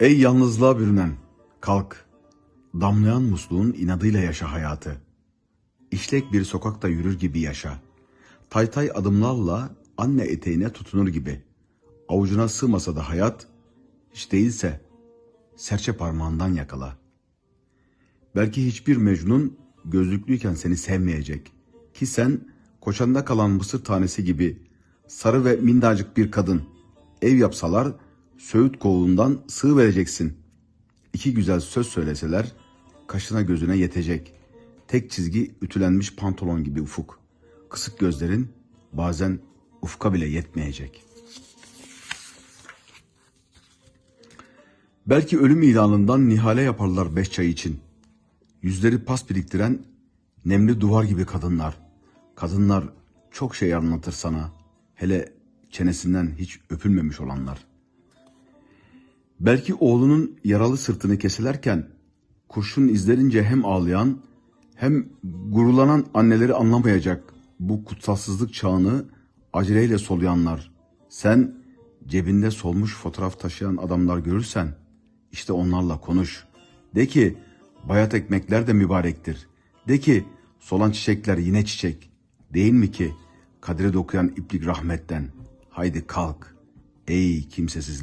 Ey yalnızlığa bürünen, kalk. Damlayan musluğun inadıyla yaşa hayatı. İşlek bir sokakta yürür gibi yaşa. Taytay adımlarla anne eteğine tutunur gibi. Avucuna sığmasa da hayat, hiç değilse serçe parmağından yakala. Belki hiçbir mecnun gözlüklüyken seni sevmeyecek. Ki sen koçanda kalan mısır tanesi gibi sarı ve minnacık bir kadın. Ev yapsalar söğüt kolundan sığ vereceksin. İki güzel söz söyleseler kaşına gözüne yetecek. Tek çizgi ütülenmiş pantolon gibi ufuk. Kısık gözlerin bazen ufka bile yetmeyecek. Belki ölüm ilanından nihale yaparlar beş çay için. Yüzleri pas biriktiren nemli duvar gibi kadınlar. Kadınlar çok şey anlatır sana. Hele çenesinden hiç öpülmemiş olanlar. Belki oğlunun yaralı sırtını keselerken kurşun izlerince hem ağlayan hem gurulanan anneleri anlamayacak bu kutsalsızlık çağını aceleyle soluyanlar. Sen cebinde solmuş fotoğraf taşıyan adamlar görürsen işte onlarla konuş. De ki bayat ekmekler de mübarektir. De ki solan çiçekler yine çiçek. Değil mi ki kadri dokuyan iplik rahmetten. Haydi kalk ey kimsesizler.